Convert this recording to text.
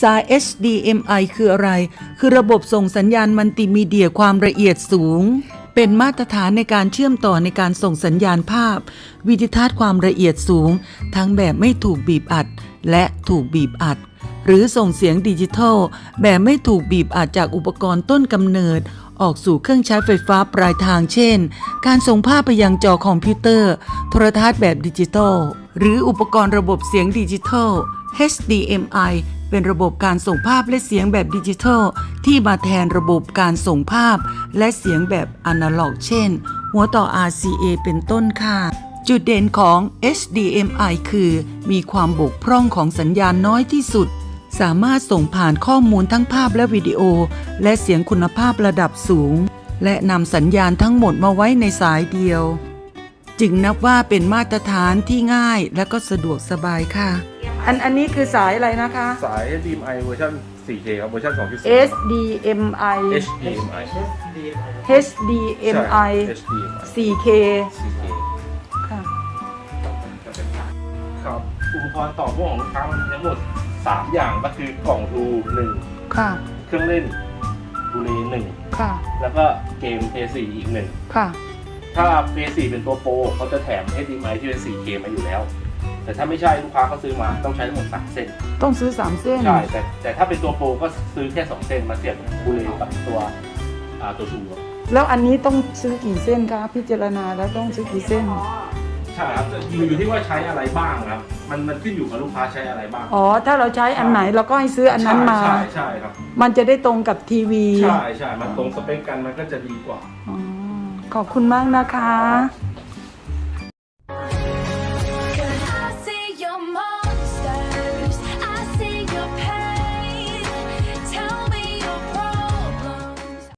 สาย HDMI คืออะไร คือระบบส่งสัญญาณมัลติมีเดียความละเอียดสูง เป็นมาตรฐานในการเชื่อมต่อในการส่งสัญญาณภาพ วิดิทัศน์ความละเอียดสูง ทั้งแบบไม่ถูกบีบอัด และถูกบีบอัด หรือส่งเสียงดิจิทัล แบบไม่ถูกบีบอัดจากอุปกรณ์ต้นกำเนิด ออกสู่เครื่องใช้ไฟฟ้าปลายทางเช่น การส่งภาพไปยังจอคอมพิวเตอร์ โทรทัศน์แบบดิจิทัล หรืออุปกรณ์ระบบเสียงดิจิทัล HDMI เป็นระบบการส่งภาพและเสียงแบบดิจิทัล ที่มาแทนระบบการส่งภาพและเสียงแบบอนาล็อก เช่น หัวต่อ RCA เป็นต้นค่ะ จุดเด่นของ HDMI คือ มีความบกพร่องของสัญญาณน้อยที่สุด สามารถส่งผ่านข้อมูลทั้งภาพและวิดีโอ และเสียงคุณภาพระดับสูง และนำสัญญาณทั้งหมดมาไว้ในสายเดียว จึงนับว่าเป็นมาตรฐานที่ง่ายและก็สะดวกสบายค่ะ อันอันนี้คือสายอะไรนะคะ สาย HDMI เวอร์ชัน 4K ครับเวอร์ชัน2.0 HDMI HDMI HDMI ใช่ HDMI 4K 4K ค่ะ ครับอุปกรณ์ต่อพ่วงของลูกค้ามันมีทั้งหมด 3 อย่างก็คือกล่องดู1ค่ะ เครื่องเล่นบูเลหนึ่งค่ะ แล้วก็เกม PS4 อีกหนึ่งค่ะ ถ้า PS4 เป็นตัวโปรเขาจะแถม HDMI ที่เป็น 4K มาอยู่แล้ว แต่ถ้าไม่ใช่ลูกค้าเขาซื้อมาต้องใช้ทั้งหมด3เส้นต้องซื้อ 3 เส้น ใช่แต่แต่ถ้าเป็นตัวโปรก็ซื้อแค่2เส้นมาเสียบบูเลกับตัวอ่าตัวทูครับแล้วอันนี้ต้องซื้อกี่เส้นคะพิจารณาแล้วต้องซื้อกี่เส้น ใช่ครับอยู่อยู่ที่ว่าใช้อะไรบ้างครับ มันมันขึ้นอยู่กับลูกค้าใช้อะไรบ้าง อ๋อ ถ้าเราใช้อันไหนเราก็ให้ซื้ออันนั้นมา ใช่ใช่ครับ มันจะได้ตรงกับทีวีใช่ใช่มันตรงสเปคกันมันก็จะดีกว่า อ๋อขอบคุณมากนะคะ